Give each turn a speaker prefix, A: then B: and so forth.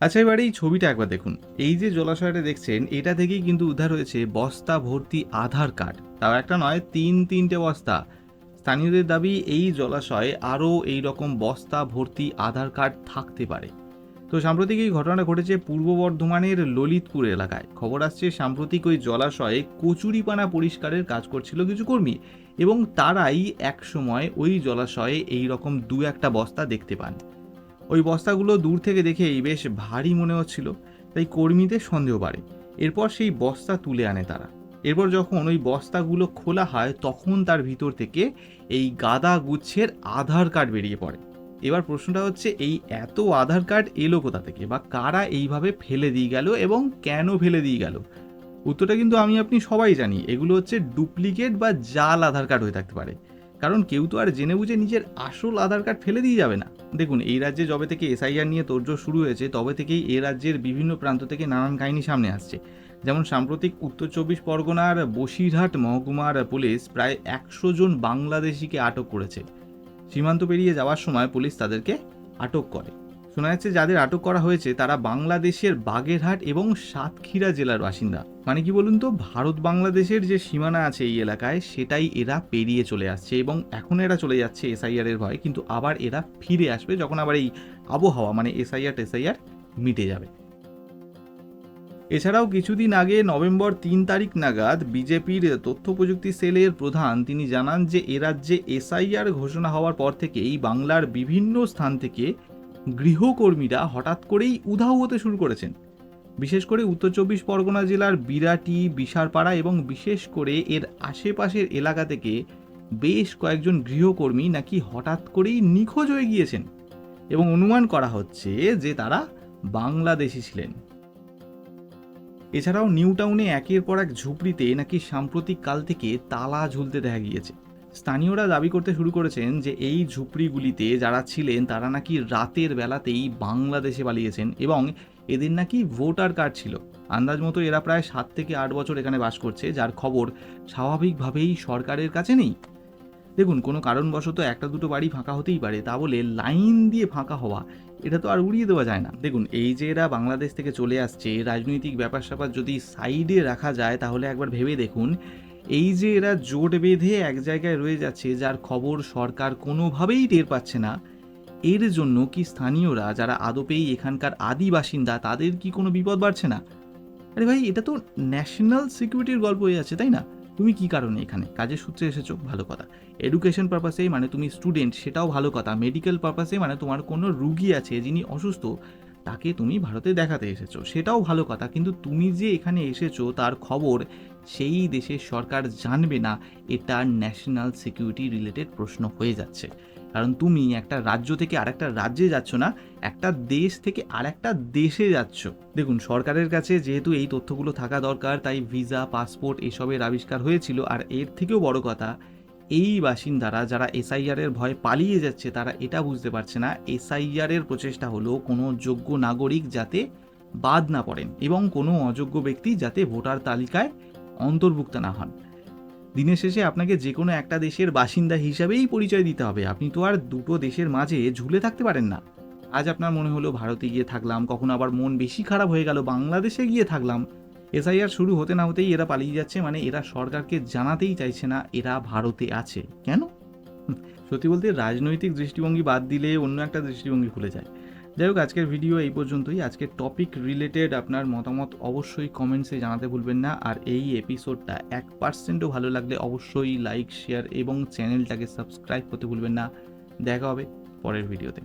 A: আচ্ছা এবার এই ছবিটা একবার দেখুন। এই যে জলাশয়টা দেখছেন, এটা থেকেই কিন্তু উদ্ধার হয়েছে বস্তা ভর্তি আধার কার্ড। তাও একটা নয়, তিন তিনটে বস্তা। স্থানীয়দের দাবি, এই জলাশয়ে আরও এই রকম বস্তা ভর্তি আধার কার্ড থাকতে পারে। তো সাম্প্রতিক এই ঘটনাটা ঘটেছে পূর্ব বর্ধমানের ললিতপুর এলাকায়। খবর আসছে, সাম্প্রতিক ওই জলাশয়ে কচুরিপানা পরিষ্কারের কাজ করছিল কিছু কর্মী এবং তারাই এক সময় ওই জলাশয়ে এই রকম দু একটা বস্তা দেখতে পান। ওই বস্তাগুলো দূর থেকে দেখেই বেশ ভারী মনে হচ্ছিল, তাই কর্মীদের সন্দেহ বাড়ে। এরপর সেই বস্তা তুলে আনে তারা। এরপর যখন ওই বস্তাগুলো খোলা হয়, তখন তার ভিতর থেকে এই গাদা গুচ্ছের আধার কার্ড বেরিয়ে পড়ে। এবার প্রশ্নটা হচ্ছে, এই এত আধার কার্ড এলো কোথা থেকে? বা কারা এইভাবে ফেলে দিয়ে গেল এবং কেন ফেলে দিয়ে গেল? উত্তরটা কিন্তু আমি, আপনি সবাই জানি। এগুলো হচ্ছে ডুপ্লিকেট বা জাল আধার কার্ড হয়ে থাকতে পারে। কারণ কেউ তো আর জেনে বুঝে নিজের আসল আধার কার্ড ফেলে দিয়ে যাবে না। দেখুন, এই রাজ্যে যবে থেকে এসআইআর নিয়ে তোড়জোড় শুরু হয়েছে, তবে থেকেই এ রাজ্যের বিভিন্ন প্রান্ত থেকে নানান কাহিনী সামনে আসছে। যেমন সাম্প্রতিক উত্তর চব্বিশ পরগনার বসিরহাট মহকুমার পুলিশ প্রায় একশো জন বাংলাদেশিকে আটক করেছে। সীমান্ত পেরিয়ে যাওয়ার সময় পুলিশ তাদেরকে আটক করে। শোনা যাচ্ছে যাদের আটক করা হয়েছে তারা বাংলাদেশের বাগেরহাট এবং সাতক্ষীরা জেলার বাসিন্দা। মানে কি বলুন তো? ভারত বাংলাদেশের যে সীমানা আছে এই এলাকায়, সেটাই এরা পেরিয়ে চলে আসছে এবং এখন এরা চলে যাচ্ছে এসআইআর এর ভয়। কিন্তু আবার এরা ফিরে আসবে যখন আবার এই আবহাওয়া মানে এসআইআর, টেসআইআর মিটে যাবে। এছাড়াও কিছুদিন আগে নভেম্বর তিন তারিখ নাগাদ বিজেপির তথ্য প্রযুক্তি সেলের প্রধান, তিনি জানান যে এ রাজ্যে এসআইআর ঘোষণা হওয়ার পর থেকেই বাংলার বিভিন্ন স্থান থেকে গৃহকর্মীরা হঠাৎ করেই উধাও হতে শুরু করেছেন। বিশেষ করে উত্তর চব্বিশ পরগনা জেলার বিরাটি, বিশারপাড়া এবং বিশেষ করে এর আশেপাশের এলাকা থেকে বেশ কয়েকজন গৃহকর্মী নাকি হঠাৎ করেই নিখোঁজ হয়ে গিয়েছেন এবং অনুমান করা হচ্ছে যে তারা বাংলাদেশি ছিলেন। এছাড়াও নিউ টাউনে একের পর এক ঝুপড়িতে নাকি সাম্প্রতিক কাল থেকে তালা ঝুলতে দেখা গিয়েছে। স্থানীয়রা দাবি করতে শুরু করেছেন যে এই ঝুপড়িগুলিতে যারা ছিলেন, তারা নাকি রাতের বেলাতেই বাংলাদেশে পালিয়েছেন এবং এদের নাকি ভোটার কার্ড ছিল। আন্দাজ মতো এরা প্রায় সাত থেকে আট বছর এখানে বাস করছে, যার খবর স্বাভাবিকভাবেই সরকারের কাছে নেই। দেখুন, কোনো কারণবশত একটা দুটো বাড়ি ফাঁকা হতেই পারে, তা বলে লাইন দিয়ে ফাঁকা হওয়া, এটা তো আর উড়িয়ে দেওয়া যায় না। দেখুন, এই যে এরা বাংলাদেশ থেকে চলে আসছে, রাজনৈতিক ব্যাপার স্যাপার যদি সাইডে রাখা যায়, তাহলে একবার ভেবে দেখুন এই যে এরা জোট বেঁধে এক জায়গায় রয়ে যাচ্ছে, যার খবর সরকার কোনোভাবেই টের পাচ্ছে না, এর জন্য কি স্থানীয়রা, যারা আদপেই এখানকার আদি বাসিন্দা, তাদের কি কোনো বিপদ বাড়ছে না? আরে ভাই, এটা তো ন্যাশনাল সিকিউরিটির গল্প হয়ে আছে তাই না? তুমি কি কারণে এখানে? কাজের সূত্রে এসেছ, ভালো কথা। এডুকেশন পারপাসে মানে তুমি স্টুডেন্ট সেটাও ভালো কথা। মেডিকেল পারপাসে মানে তোমার কোনো রুগী আছে যিনি অসুস্থ, তাকে তুমি ভারতে দেখাতে এসেছ, সেটাও ভালো কথা। কিন্তু তুমি যে এখানে এসেছ, তার খবর সেই দেশের সরকার জানবে না, এটা ন্যাশনাল সিকিউরিটি রিলেটেড প্রশ্ন হয়ে যাচ্ছে। কারণ তুমি একটা রাজ্য থেকে আরেকটা রাজ্যে যাচ্ছ না, একটা দেশ থেকে আরেকটা দেশে যাচ্ছ। দেখুন, সরকারের কাছে যেহেতু এই তথ্যগুলো থাকা দরকার, তাই ভিসা, পাসপোর্ট এসবের আবিষ্কার হয়েছিল। আর এর থেকেও বড় কথা, এই বাসিন্দারা যারা এসআইআর এর ভয় পালিয়ে যাচ্ছে, তারা এটা বুঝতে পারছে না এসআইআর এর প্রচেষ্টা হলো কোনো যোগ্য নাগরিক যাতে বাদ না পড়েন এবং কোনো অযোগ্য ব্যক্তি যাতে ভোটার তালিকায় অন্তর্ভুক্ত না হন। দিনের শেষে আপনাকে যে কোনো একটা দেশের বাসিন্দা হিসাবেই পরিচয় দিতে হবে। আপনি তো আর দুটো দেশের মাঝে ঝুলে থাকতে পারেন না। আজ আপনার মনে হলো ভারতে গিয়ে থাকলাম, কখনো আবার মন বেশি খারাপ হয়ে গেল, বাংলাদেশে গিয়ে থাকলাম। এসআইআর শুরু হতে না হতেই এরা পালিয়ে যাচ্ছে মানে এরা সরকারকে জানাতেই চাইছে না, এরা ভারতে আছে। কেন? সত্যি বলতে রাজনৈতিক দৃষ্টিভঙ্গি বাদ দিলে অন্য একটা দৃষ্টিভঙ্গি খুলে যায়। যাই হোক, আজকের ভিডিও এই পর্যন্তই। আজকের টপিক রিলেটেড আপনার মতামত অবশ্যই কমেন্টসে জানাতে ভুলবেন না। আর এই এপিসোডটা এক পার্সেন্টও ভালো লাগলে অবশ্যই লাইক শেয়ার এবং চ্যানেলটাকে সাবস্ক্রাইব করতে ভুলবেন না। দেখা হবে পরের ভিডিওতে